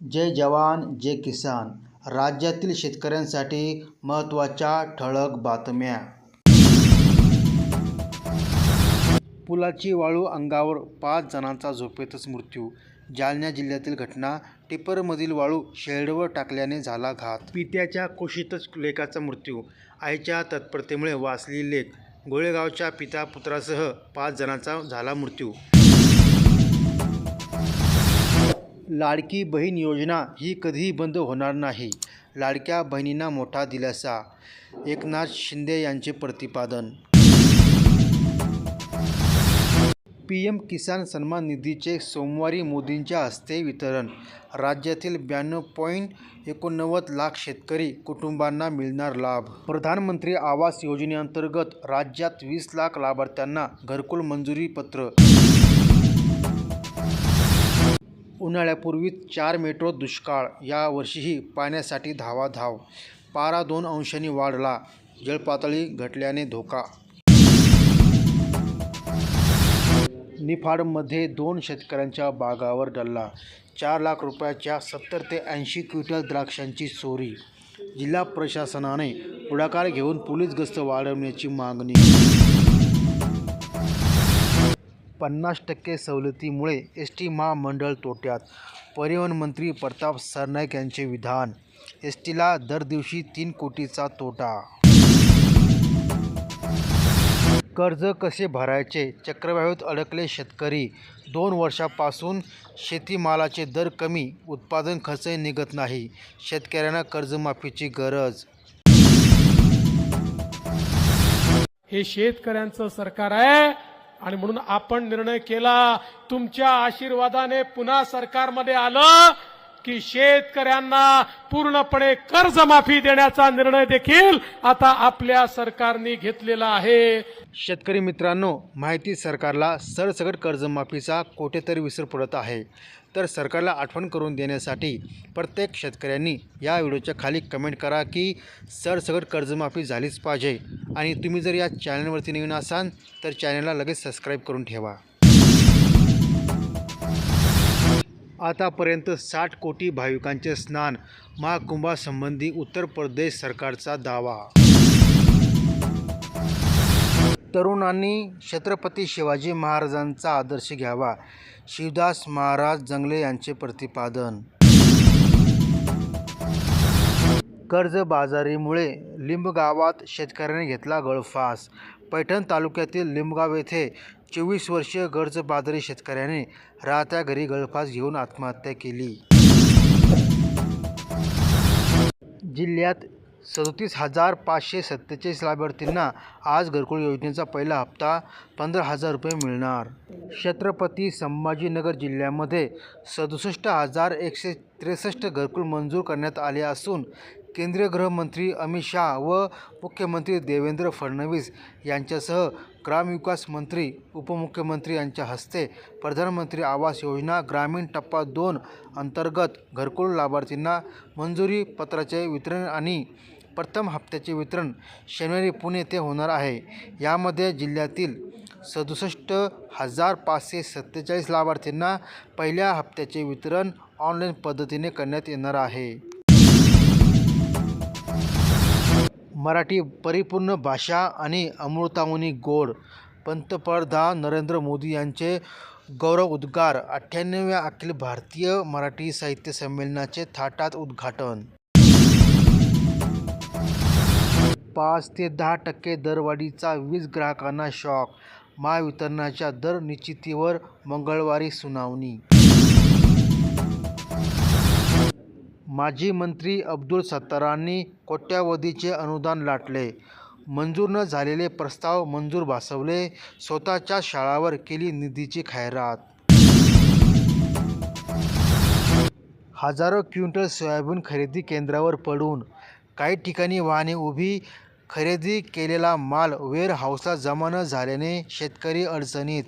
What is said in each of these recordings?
जय जवान जय किसान. राज्यातील शेतकऱ्यांसाठी महत्त्वाच्या ठळक बातम्या. पुलाची वाळू अंगावर पाच जणांचा झोपेतच मृत्यू. जालना जिल्ह्यातील घटना टिपरमधील वाळू शेडवर टाकल्याने झाला घात. पित्याच्या कुशीतच लेकाचा मृत्यू. आईच्या तत्परतेमुळे वाचली लेख गोळेगावच्या पिता पुत्रासह पाच जणांचा झाला मृत्यू. लाडकी बहीण योजना ही कधीही बंद होणार नाही. लाडक्या बहिणींना मोठा दिलासा. एकनाथ शिंदे यांचे प्रतिपादन. पी एम किसान सन्मान निधीचे सोमवारी मोदींच्या हस्ते वितरण. राज्यातील ब्याण्णव पॉईंट एकोणनव्वद लाख शेतकरी कुटुंबांना मिळणार लाभ. प्रधानमंत्री आवास योजनेअंतर्गत राज्यात वीस लाख लाभार्थ्यांना घरकुल मंजुरी पत्र उन्हाळ्यापूर्वीच चार मेट्रो दुष्काळ यावर्षीही पाण्यासाठी धावाधाव. पारा दोन अंशांनी वाढला जलपातळी घटल्याने धोका. निफाडमध्ये दोन शेतकऱ्यांच्या बागावर डल्ला चार लाख रुपयाच्या सत्तर ते ऐंशी क्विंटल द्राक्षांची चोरी. जिल्हा प्रशासनाने पुढाकार घेऊन पोलीस गस्त वाढवण्याची मागणी पन्नास टक्के सवलतीमुळे एस टी महामंडळ तोट्यात. परिवहन मंत्री प्रताप सरनाईक यांचे विधान एस टीला दर दिवशी तीन कोटीचा तोटा. कर्ज कसे भरायचे? चक्रवाढीत अडकले शेतकरी. दोन वर्षापासून शेतीमालाचे दर कमी उत्पादन खर्चही निघत नाही. शेतकऱ्यांना कर्जमाफीची गरज. हे शेतकऱ्यांचं सरकार आहे. आणि म्हणून आपण निर्णय केला तुमच्या आशीर्वादाने पुन्हा सरकारमध्ये आलं की शेतकऱ्यांना पूर्णपणे कर्जमाफी देण्याचा निर्णय देखील आता आपल्या सरकारने घेतलेला आहे. शेतकरी मित्रांनो माहिती सरकारला सरसकट कर्जमाफीचा कोठेतरी विसर पडत आहे. तर सरकारला आठवण करून देण्यासाठी प्रत्येक शेतकऱ्यांनी या व्हिडिओच्या खाली कमेंट करा की सरसकट कर्जमाफी झालीच पाहिजे. आणि तुम्ही जर या चॅनलवरती नवीन असाल तर चॅनलला लगेच सबस्क्राईब करून ठेवा. आतापर्यंत साठ कोटी भाविकांचे स्नान महाकुंभासंबंधी उत्तर प्रदेश सरकारचा दावा. तरुणांनी छत्रपती शिवाजी महाराजांचा आदर्श घ्यावा. शिवदास महाराज जंगले यांचे प्रतिपादन. कर्जबाजारीमुळे लिंबगावात शेतकऱ्याने घेतला गळफास. पैठण तालुक्यातील लिंबगाव येथे चोवीस वर्षीय कर्जबाजारी शेतकऱ्याने राहत्या घरी गळफास घेऊन आत्महत्या केली. जिल्ह्यात सदोतीस हजार पाचशे सत्तेचाळीस लाभार्थींना आज घरकुल योजनेचा पहिला हप्ता पंधरा हजार रुपये मिळणार. छत्रपती संभाजीनगर जिल्ह्यामध्ये सदुसष्ट हजार एकशे त्रेसष्ट घरकुल मंजूर करण्यात आले असून केंद्रीय गृहमंत्री अमित शहा व मुख्यमंत्री देवेंद्र फडणवीस यांच्यासह ग्रामविकास मंत्री उपमुख्यमंत्री यांच्या हस्ते प्रधानमंत्री आवास योजना ग्रामीण टप्पा दोन अंतर्गत घरकुल लाभार्थींना मंजुरी पत्राचे वितरण आणि प्रथम हप्त्याचे वितरण शनिवारी पुणे येथे होणार आहे. यामध्ये जिल्ह्यातील सदुसष्ट हजार पाचशे सत्तेचाळीस लाभार्थींना पहिल्या हप्त्याचे वितरण ऑनलाईन पद्धतीने करण्यात येणार आहे. मराठी परिपूर्ण भाषा आणि अमृताहुनी गोड पंतप्रधान नरेंद्र मोदी यांचे गौरव उद्गार अठ्ठ्याण्णव्या अखिल भारतीय मराठी साहित्य संमेलनाचे थाटात उद्घाटन पाच ते दहा टक्के दरवाढीचा वीज ग्राहकांना शॉक महावितरणाच्या दर निश्चितीवर मंगळवारी सुनावणी. माजी मंत्री अब्दुल सत्तारांनी कोट्यावधीचे अनुदान लाटले. मंजूर न झालेले प्रस्ताव मंजूर भासवले. स्वतःच्या शाळावर केली निधीची खैरात. हजारो क्विंटल सोयाबीन खरेदी केंद्रावर पडून काही ठिकाणी वाहने उभी खरेदी केलेला माल वेअर हाऊसला जमा न झाल्याने शेतकरी अडचणीत.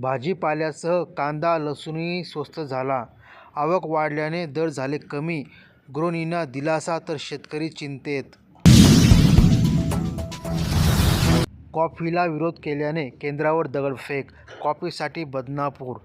भाजीपाल्यासह कांदा लसूणही स्वस्त झाला. आवक वाढल्याने दर झाले कमी. गृहिणींना दिलासा तर शेतकरी चिंतेत. कॉफीला विरोध केल्याने केंद्रावर दगडफेक कॉफीसाठी बदनापूर.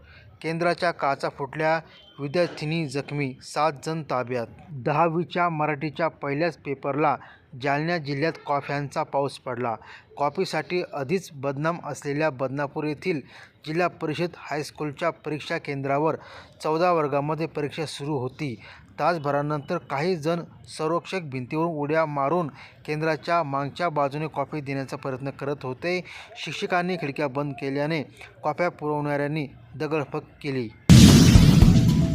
केंद्राच्या काचा फुटल्या विद्यार्थिनी जखमी सात जण ताब्यात. दहावीच्या मराठीच्या पहिल्याच पेपरला जालना जिल्ह्यात कॉफ्यांचा पाऊस पडला. कॉफीसाठी आधीच बदनाम असलेल्या बदनापूर येथील जिल्हा परिषद हायस्कूलच्या परीक्षा केंद्रावर चौदा वर्गामध्ये परीक्षा सुरू होती. तासभरानंतर काही जण संरक्षक भिंतीवरून उड्या मारून केंद्राच्या मागच्या बाजूने कॉफी देण्याचा प्रयत्न करत होते. शिक्षकांनी खिडक्या बंद केल्याने कॉफ्या पुरवणाऱ्यांनी दगडफेक केली.